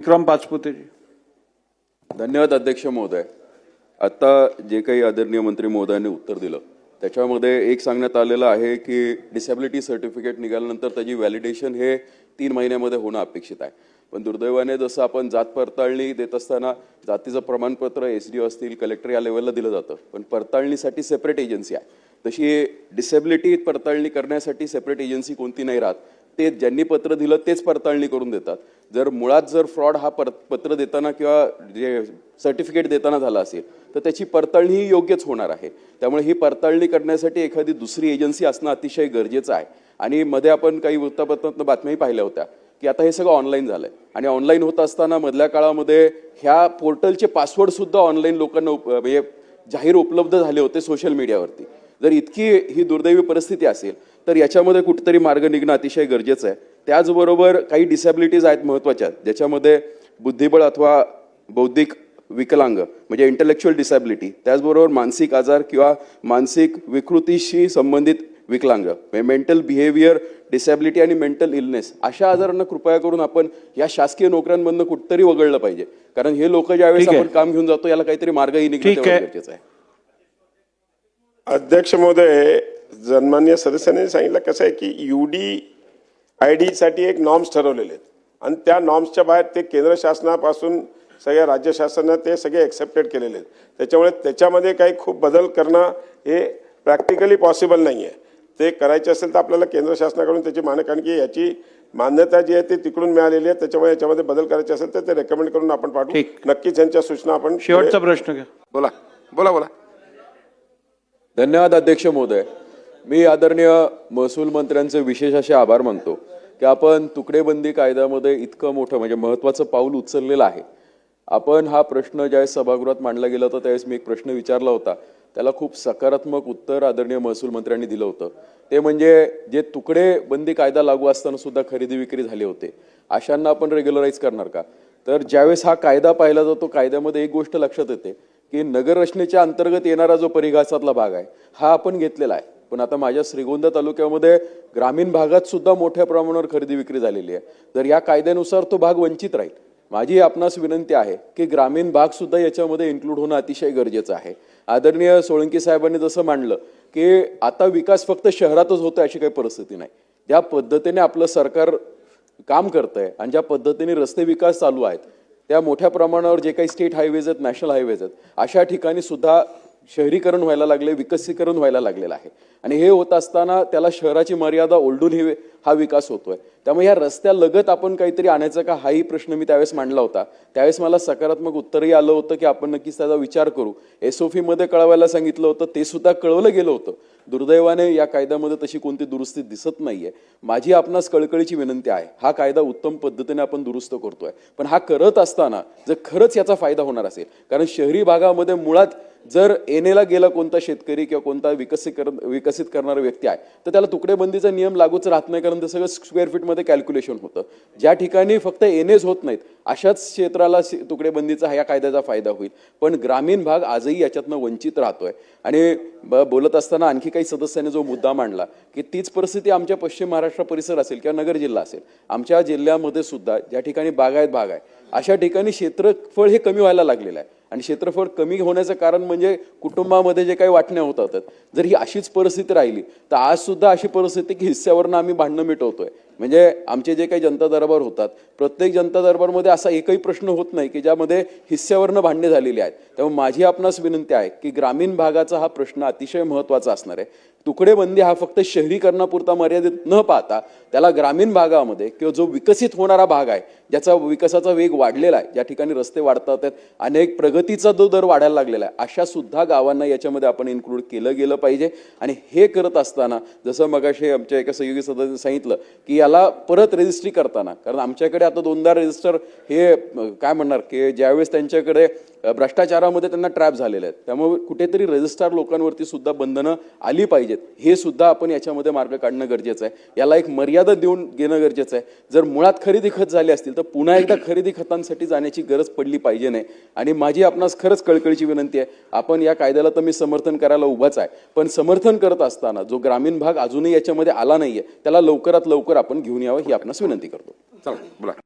विक्रम पाचपुतेजी धन्यवाद अध्यक्ष महोदय. आता जे काही आदरणीय मंत्री महोदयांनी उत्तर दिलं त्याच्यामध्ये एक सांगण्यात आलेलं आहे की डिसॅबिलिटी सर्टिफिकेट निघाल्यानंतर त्याची व्हॅलिडेशन हे तीन महिन्यामध्ये होणं अपेक्षित आहे. पण दुर्दैवाने जसं आपण जात पडताळणी देत असताना जातीचं प्रमाणपत्र एस डी ओ असतील कलेक्टर या लेवलला दिलं जातं. पण पडताळणीसाठी सेपरेट एजन्सी आहे. तशी डिसेबिलिटी पडताळणी करण्यासाठी सेपरेट एजन्सी कोणती नाही राहत. ते ज्यांनी पत्र दिलं तेच पडताळणी करून देतात. जर मुळात जर फ्रॉड हा पर पत्र देताना किंवा जे सर्टिफिकेट देताना झाला असेल तर त्याची पडताळणी ही योग्यच होणार आहे. त्यामुळे ही पडताळणी करण्यासाठी एखादी दुसरी एजन्सी असणं अतिशय गरजेचं आहे. आणि मध्ये आपण काही वृत्तपत्रातनं बातम्याही पाहिल्या होत्या की आता हे सगळं ऑनलाईन झालं आहे आणि ऑनलाईन होत असताना मधल्या काळामध्ये ह्या पोर्टलचे पासवर्डसुद्धा ऑनलाईन लोकांना उप- म्हणजे जाहीर उपलब्ध झाले होते सोशल मीडियावरती. जर इतकी ही दुर्दैवी परिस्थिती असेल तर याच्यामध्ये कुठेतरी मार्ग निघणं अतिशय गरजेचं आहे त्याचबरोबर काही डिसॅबिलिटीज आहेत महत्त्वाच्या ज्याच्यामध्ये बुद्धिबळ अथवा बौद्धिक विकलांग म्हणजे इंटलेक्च्युअल डिसॅबिलिटी त्याचबरोबर मानसिक आजार किंवा मानसिक विकृतीशी संबंधित विकलांग म्हणजे मेंटल बिहेवियर डिसॅबिलिटी आणि मेंटल इलनेस अशा आजारांना कृपया करून आपण या शासकीय नोकऱ्यांमधनं कुठतरी वगळलं पाहिजे कारण हे लोक ज्यावेळेस. आपण काम घेऊन जातो याला काहीतरी मार्गही निघणं. गरजेचं आहे अध्यक्ष महोदय सन्मान्य सदस्यांनी सांगितलं कसं आहे की यू डी आय डीसाठी एक नॉर्म्स ठरवलेले आहेत. आणि त्या नॉर्म्सच्या बाहेर ते केंद्र शासनापासून सगळ्या राज्य शासनानं ते सगळे एक्सेप्टेड केलेले आहेत. त्याच्यामुळे त्याच्यामध्ये काही खूप बदल करणं हे प्रॅक्टिकली पॉसिबल नाही आहे. ते करायचे असेल तर आपल्याला केंद्र शासनाकडून त्याची मानक कारण की याची मान्यता जी आहे ती तिकडून मिळालेली आहे. त्याच्यामुळे याच्यामध्ये बदल करायचे असेल तर ते रेकमेंड करून आपण पाठवू. नक्कीच यांच्या सूचना आपण शेवटचा प्रश्न घ्या. बोला. बोला बोला. धन्यवाद अध्यक्ष महोदय. मी आदरणीय महसूल मंत्र्यांचे विशेष असे आभार मानतो की आपण तुकडेबंदी कायद्यामध्ये इतकं मोठं म्हणजे महत्त्वाचं पाऊल उचललेलं आहे. आपण हा प्रश्न ज्यावेळेस सभागृहात मांडला गेला होता त्यावेळेस मी एक प्रश्न विचारला होता. त्याला खूप सकारात्मक उत्तर आदरणीय महसूल मंत्र्यांनी दिलं होतं. ते म्हणजे जे तुकडे बंदी कायदा लागू असताना सुद्धा खरेदी विक्री झाले होते अशांना आपण रेग्युलराईज करणार का? तर ज्यावेळेस हा कायदा पाहिला जातो कायद्यामध्ये एक गोष्ट लक्षात येते. की नगर रचनेच्या अंतर्गत येणारा जो परिघासातला भाग आहे हा आपण घेतलेला आहे. पण आता माझ्या श्रीगोंदा तालुक्यामध्ये ग्रामीण भागात सुद्धा मोठ्या प्रमाणावर खरेदी विक्री झालेली आहे. तर या कायद्यानुसार तो भाग वंचित राहील माझी आपणास विनंती आहे की ग्रामीण भाग सुद्धा याच्यामध्ये इन्क्लूड होणं अतिशय गरजेचं आहे. आदरणीय सोळंकी साहेबांनी जसं मांडलं की आता विकास फक्त शहरातच होतोय अशी काही परिस्थिती नाही. ज्या पद्धतीने आपलं सरकार काम करतंय आणि ज्या पद्धतीने रस्ते विकास चालू आहेत त्या मोठ्या प्रमाणावर जे काही स्टेट हायवेज आहेत नॅशनल हायवेज आहेत अशा ठिकाणी सुद्धा शहरीकरण व्हायला लागले विकसीकरण व्हायला लागलेलं आहे. आणि हे होत असताना त्याला शहराची मर्यादा ओलडून हे हा विकास होतोय. त्यामुळे या रस्त्यालगत आपण काहीतरी आणायचं का हाही प्रश्न मी त्यावेळेस मांडला होता. त्यावेळेस मला सकारात्मक उत्तरही आलं होतं की आपण नक्कीच त्याचा विचार करू. एसमध्ये कळवायला सांगितलं होतं ते सुद्धा कळवलं गेलं होतं. दुर्दैवाने या कायद्यामध्ये तशी कोणती दुरुस्ती दिसत नाहीये. माझी आपणास कळकळीची विनंती आहे हा कायदा उत्तम पद्धतीने आपण दुरुस्त करतोय. पण हा करत असताना जर खरंच याचा फायदा होणार असेल कारण शहरी भागामध्ये मुळात जर एनेला गेला कोणता शेतकरी किंवा कोणता विकसीकरण विकसित करणारा व्यक्ती आहे तर त्याला तुकडेबंदीचा नियम लागूच राहत नाही कारण ते सगळं स्क्वेअर फीटमध्ये कॅल्क्युलेशन होतं. ज्या ठिकाणी फक्त एनेज होत नाहीत अशाच क्षेत्राला तुकडेबंदीचा ह्या कायद्याचा फायदा होईल. पण ग्रामीण भाग आजही याच्यातनं वंचित राहतोय. आणि ब- बोलत असताना आणखी काही सदस्यांनी जो मुद्दा मांडला की तीच परिस्थिती आमच्या पश्चिम महाराष्ट्र परिसर असेल किंवा नगर जिल्हा असेल आमच्या जिल्ह्यामध्ये सुद्धा ज्या ठिकाणी बागायत भाग आहे अशा ठिकाणी क्षेत्रफळ हे कमी व्हायला लागलेलं आहे. आणि क्षेत्रफळ कमी होण्याचं कारण म्हणजे कुटुंबामध्ये जे काही वाटण्या होतात जर ही अशीच परिस्थिती राहिली तर आज सुद्धा अशी परिस्थिती की हिस्स्यावरनं आम्ही भांडणं मिटवतोय. म्हणजे आमचे जे काही जनता दरबार होतात प्रत्येक जनता दरबारमध्ये असा एकही प्रश्न होत नाही की ज्यामध्ये हिस्स्यावरनं भांडणे झालेली आहेत. त्यामुळे माझी आपणास विनंती आहे की ग्रामीण भागाचा हा प्रश्न अतिशय महत्त्वाचा असणार आहे. तुकडेबंदी हा फक्त शहरीकरणापुरता मर्यादित न पाहता त्याला ग्रामीण भागामध्ये किंवा जो विकसित होणारा भाग आहे ज्याचा विकासाचा वेग वाढलेला आहे ज्या ठिकाणी रस्ते वाढतात आहेत अनेक प्रगतीचा जो दर वाढायला लागलेला आहे अशा सुद्धा गावांना याच्यामध्ये आपण इन्क्लूड केलं गेलं पाहिजे. आणि हे करत असताना जसं मगाशी आमच्या एका सहयोगी सदस्याने सांगितलं की याला त्याला परत रजिस्ट्री करताना. कारण आमच्याकडे आता दोनदा रजिस्टर हे काय म्हणणार की ज्यावेळेस त्यांच्याकडे भ्रष्टाचारामध्ये त्यांना ट्रॅप झालेले आहेत. त्यामुळे कुठेतरी रजिस्ट्रार लोकांवरती सुद्धा बंधनं आली पाहिजेत. हे सुद्धा आपण याच्यामध्ये मार्ग काढणं गरजेचं आहे. याला एक मर्यादा देऊन घेणं गरजेचं आहे. जर मुळात खरेदी खत झाले असतील तर पुन्हा एकदा खरेदी खतांसाठी जाण्याची गरज पडली पाहिजे नाही. आणि माझी आपणास खरंच कळकळीची विनंती आहे. आपण या कायद्याला तर मी समर्थन करायला उभाच आहे. पण समर्थन करत असताना जो ग्रामीण भाग अजूनही याच्यामध्ये आला नाहीये त्याला लवकरात लवकर आपण घेऊन यावं ही आपणास विनंती करतो. चला बोला.